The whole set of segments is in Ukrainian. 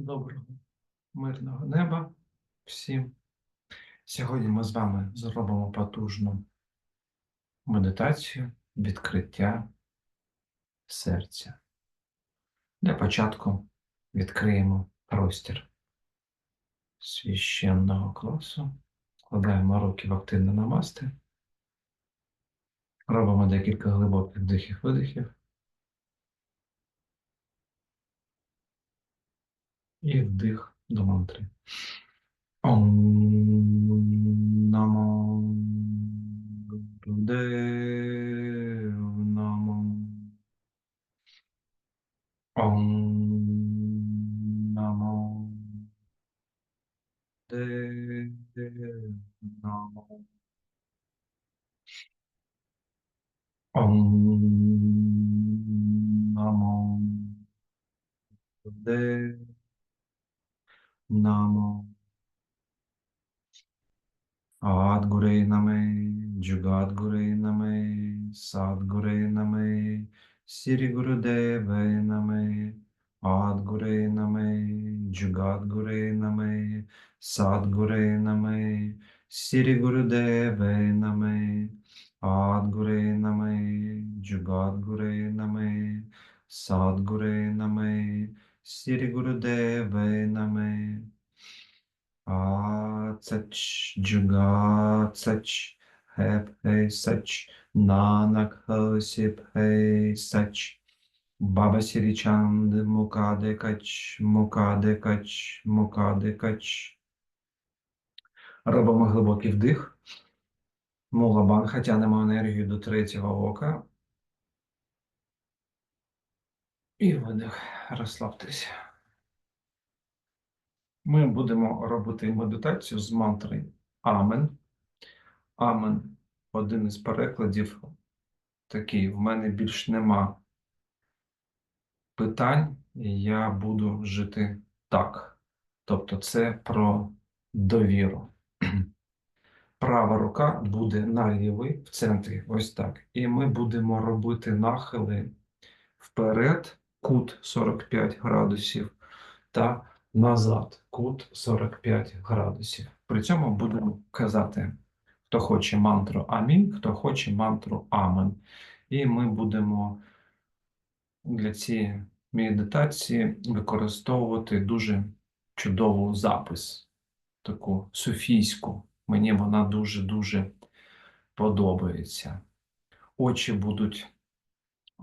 Доброго мирного неба всім. Сьогодні ми з вами зробимо потужну медитацію відкриття серця. Для початку відкриємо простір священного класу, складаємо руки в активне намасти, робимо декілька глибоких вдихів-видихів. І вдих до мантри. Ом намо Намо. Адгурей наме, Джугадгурей наме, Садгурей наме, Сірі Гурудеве наме, Адгурей наме, Джугадгурей наме, Садгурей наме, Сірі Гурудеве наме, Адгурей наме, Джугадгурей наме, Садгурей наме, Сірі Гурудеве наме. Ацач, Джугацач, Хеп-хей сач, Нанак Хосіп-хей сач, Баба Сірічанд, Мукадекач, Мукадекач, Мукадекач. Робимо глибокий вдих. Мулабанха, тянемо енергію до третього ока. І видих. Розслабтеся. Ми будемо робити медитацію з мантри Амен. Амен один із перекладів такий. В мене більш нема питань, я буду жити так. Тобто, це про довіру. Права рука буде на лівий в центрі, ось так. І ми будемо робити нахили вперед, кут 45 градусів та назад, кут 45 градусів. При цьому будемо казати, хто хоче мантру Амінь, хто хоче мантру Амен. І ми будемо для цієї медитації використовувати дуже чудову запис, таку суфійську. Мені вона дуже-дуже подобається. Очі будуть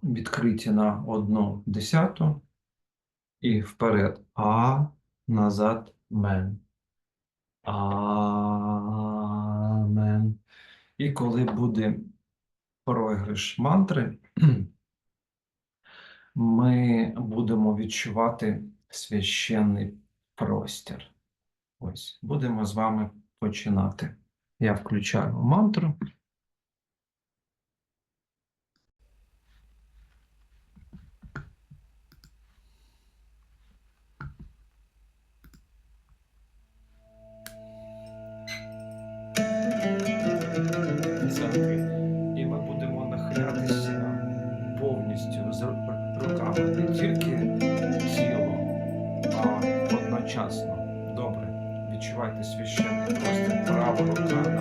відкриті на одну десяту і вперед. А, назад мен. Амен. І коли буде програш мантри, ми будемо відчувати священний простір. Ось, будемо з вами починати. Я включаю мантру. Одночасно. Добре. Відчувайте священний простір. Права рука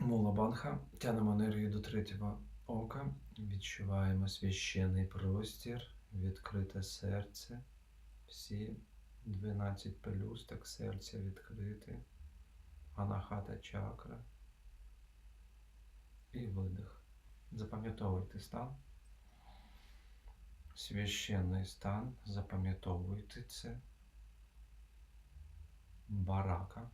Мула банха. Тянемо енергію до третього ока. Відчуваємо священний простір, відкрите серце. Всі 12 пелюсток серця відкрити. Анахата чакра. І видих. Запам'ятовуйте стан. Священний стан. Запам'ятовуйте це. Барака.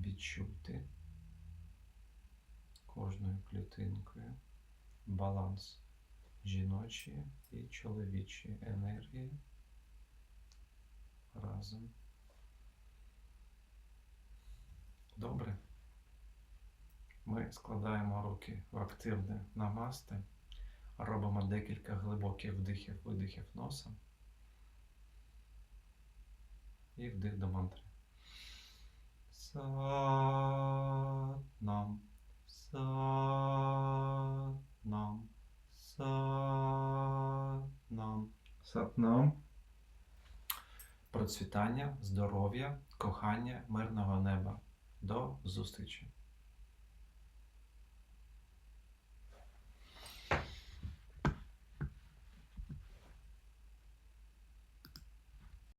Відчути кожною клітинкою баланс жіночої і чоловічої енергії разом. Добре. Ми складаємо руки в активне намасте, робимо декілька глибоких вдихів, видихів носом і вдих до мантри. Сатнам, сатнам, сатнам, сатнам. Процвітання, здоров'я, кохання, мирного неба. До зустрічі!